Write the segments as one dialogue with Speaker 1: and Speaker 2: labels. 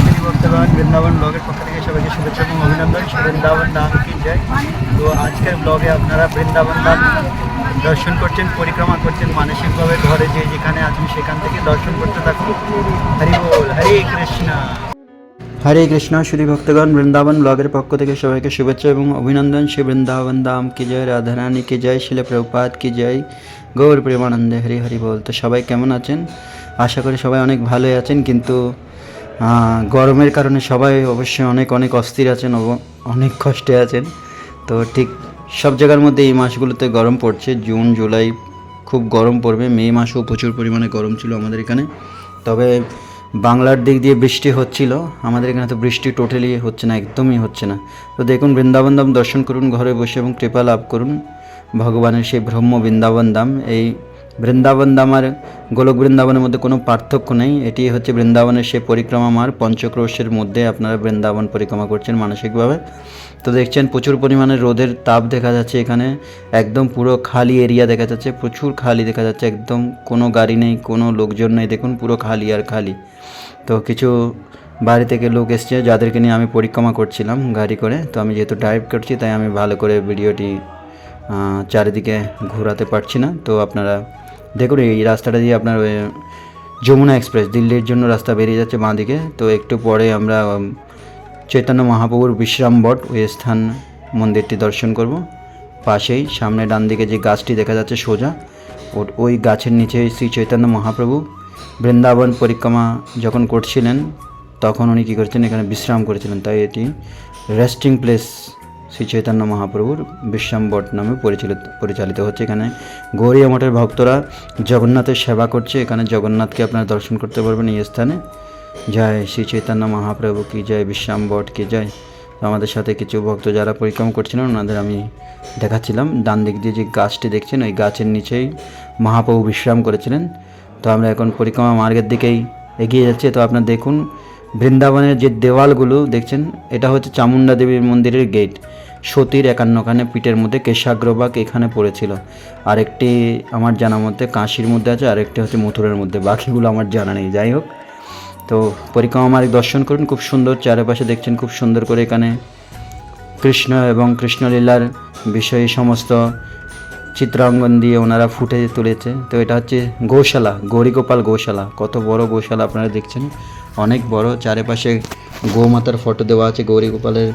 Speaker 1: শ্রী ভক্তগণ বৃন্দাবন ব্লগের পক্ষ থেকে সবাইকে শুভেচ্ছা এবং অভিনন্দন। বৃন্দাবন ধাম কি জয় তো আজকের ব্লগে আপনারা বৃন্দাবন ধাম দর্শন করছেন, পরিক্রমা করছেন, মানসিকভাবে ঘরে যে যেখানে আছেন সেখান থেকে দর্শন করতে থাকুন। হরি বল, হরে কৃষ্ণ। হরে কৃষ্ণ শ্রী ভক্তগণ, বৃন্দাবন ব্লগের পক্ষ থেকে সবাইকে শুভেচ্ছা এবং অভিনন্দন। শ্রী বৃন্দাবন ধাম কি জয় রাধারানী কি জয়, শিলে প্রভুপাত কি জয়, গৌর প্রেমানন্দে। হরি হরি বল। তো সবাই কেমন আছেন? আশা করি সবাই অনেক ভালোই আছেন, কিন্তু গরমের কারণে সবাই অবশ্যই অনেক অনেক অস্থির আছেন অনেক কষ্টে আছেন। তো ঠিক সব জায়গার মধ্যে এই মাসগুলোতে গরম পড়ছে। জুন, জুলাই খুব গরম পড়বে। মে মাসেও প্রচুর পরিমাণে গরম ছিল আমাদের এখানে। তবে বাংলার দিক দিয়ে বৃষ্টি হচ্ছিল। আমাদের এখানে তো বৃষ্টি টোটালি হচ্ছে না, একদমই হচ্ছে না। তো দেখুন, বৃন্দাবন ধাম দর্শন করুন, ঘরে বসে এবং কৃপা লাভ করুন। ভগবানের সেই ব্রহ্ম বৃন্দাবন ধাম, এই বৃন্দাবন ধাম আর গোলক বৃন্দাবনের মধ্যে কোনো পার্থক্য নেই। এটি হচ্ছে বৃন্দাবনের সেই পরিক্রমা মার। পঞ্চক্রোশের মধ্যে আপনারা বৃন্দাবন পরিক্রমা করছেন মানসিকভাবে। তো দেখছেন, প্রচুর পরিমাণে রোদের তাপ দেখা যাচ্ছে এখানে। একদম পুরো খালি এরিয়া দেখা যাচ্ছে, প্রচুর খালি দেখা যাচ্ছে। একদম কোনো গাড়ি নেই, কোনো লোকজন নেই। দেখুন, পুরো খালি আর খালি। তো কিছু বাড়ি থেকে লোক এসছে, যাদেরকে নিয়ে আমি পরিক্রমা করছিলাম গাড়ি করে। তো আমি যেহেতু ড্রাইভ করছি, তাই আমি ভালো করে ভিডিওটি চারিদিকে ঘোরাতে পারছি না। তো আপনারা দেখুন, এই রাস্তাটা দিয়ে আপনার যমুনা এক্সপ্রেস, দিল্লির জন্য রাস্তা বেরিয়ে যাচ্ছে বাঁ দিকে। তো একটু পরে আমরা চৈতন্য মহাপ্রভুর বিশ্রাম বট, ওই স্থান মন্দিরটি দর্শন করব। পাশেই, সামনে ডান দিকে যে গাছটি দেখা যাচ্ছে সোজা ওই গাছের নিচে শ্রী চৈতন্য মহাপ্রভু বৃন্দাবন পরিক্রমা যখন করছিলেন, তখন উনি কী করেছেন, এখানে বিশ্রাম করেছিলেন। তাই এটি রেস্টিং প্লেস শ্রী চৈতন্য মহাপ্রভুর বিশ্রাম বট নামে পরিচালিত পরিচালিত হচ্ছে এখানে। গৌরীয় মঠের ভক্তরা জগন্নাথের সেবা করছে। এখানে জগন্নাথকে আপনারা দর্শন করতে পারবেন এই স্থানে। জয় শ্রী চৈতন্য মহাপ্রভু, কি জয় বিশ্রাম বট কি জয়। তো আমাদের সাথে কিছু ভক্ত যারা পরিক্রমা করছিলেন, ওনাদের আমি দেখাচ্ছিলাম। ডান দিক দিয়ে যে গাছটি দেখছেন, ওই গাছের নিচেই মহাপ্রভু বিশ্রাম করেছিলেন। তো আমরা এখন পরিক্রমা মার্গের দিকেই এগিয়ে যাচ্ছি। তো আপনার দেখুন বৃন্দাবনের যে দেওয়ালগুলো, দেখছেন? এটা হচ্ছে চামুণ্ডা দেবীর মন্দিরের গেট সতীর একান্নখানে পিঠের মধ্যে কেশাগ্রবাগ এখানে পড়েছিল। আরেকটি আমার জানা মধ্যে কাশির মধ্যে আছে, আরেকটি হচ্ছে মথুরের মধ্যে। বাকিগুলো আমার জানা নেই, যাই হোক। তো পরিক্রমা মার্গ দর্শন করুন, খুব সুন্দর চারপাশে দেখছেন, খুব সুন্দর করে এখানে কৃষ্ণ এবং কৃষ্ণলীলার বিষয়ে সমস্ত চিত্রাঙ্গন দিয়ে ওনারা ফুটে তুলেছে। তো এটা হচ্ছে গৌশালা, গৌরীগোপাল গৌশালা। কত বড় গৌশালা আপনারা দেখছেন। অনেক বড়, চারিপাশে গোমাতার ফটো দেওয়া আছে, গৌরীগোপালের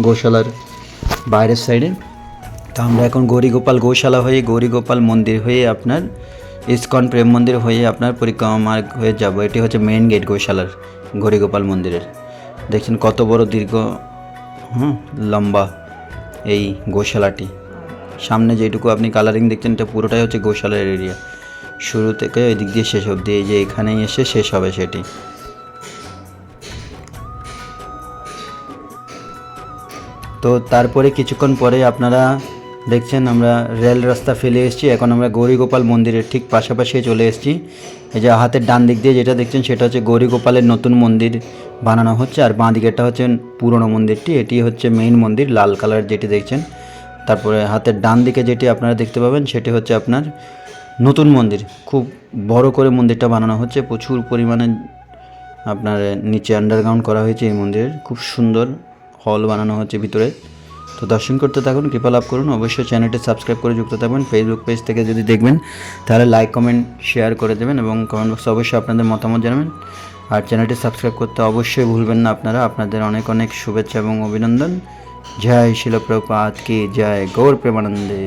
Speaker 1: গোশালার বাইরের সাইডে তো আমরা এখন গৌরীগোপাল গৌশালা হয়ে, গৌরীগোপাল মন্দির হয়ে আপনার, ইস্কন প্রেম মন্দির হয়ে আপনার পরিক্রমা মার্গ হয়ে যাব। এটি হচ্ছে মেইন গেট গৌশালার, গৌরীগোপাল মন্দিরের। দেখছেন কত বড় দীর্ঘ, হুম, লম্বা এই গোশালাটি। সামনে যেটুকু আপনি কালারিং দেখছেন, এটা পুরোটাই হচ্ছে গোশালার এরিয়া শুরু থেকে ওই দিক দিয়ে শেষ অবধি, এই যে এখানেই এসে শেষ হবে সেটি। তো তারপরে কিছুক্ষণ পরে আপনারা দেখছেন আমরা রেল রাস্তা ফেলে এসেছি। এখন আমরা গৌরীগোপাল মন্দিরের ঠিক পাশাপাশি চলে এসেছি। এই যে হাতের ডান দিক দিয়ে যেটা দেখছেন, সেটা হচ্ছে গৌরীগোপালের নতুন মন্দির বানানো হচ্ছে। আর বাঁ দিকেরটা হচ্ছে পুরনো মন্দিরটি। এটি হচ্ছে মেইন মন্দির, লাল কালার যেটি দেখছেন। তারপরে হাতের ডান দিকে যেটি আপনারা দেখতে পাবেন, সেটি হচ্ছে আপনার নতুন মন্দির। খুব বড় করে মন্দিরটা বানানো হচ্ছে। প্রচুর পরিমাণে আপনার নিচে আন্ডারগ্রাউন্ড করা হয়েছে এই মন্দিরের। খুব সুন্দর হল বানানো হচ্ছে ভিতরে। তো দর্শন করতে থাকুন, কৃপা লাভ করুন। অবশ্যই চ্যানেলটি সাবস্ক্রাইব করে যুক্ত থাকবেন ফেসবুক পেজ থেকে যদি দেখবেন, তাহলে লাইক কমেন্ট শেয়ার করে দেবেন এবং কমেন্ট বক্সে অবশ্যই আপনাদের মতামত জানাবেন। আর চ্যানেলটি সাবস্ক্রাইব করতে অবশ্যই ভুলবেন না আপনারা। আপনাদের অনেক অনেক শুভেচ্ছা এবং অভিনন্দন। জয় শিলপ্রপাত কি? জয় গৌর প্রেমানন্দে।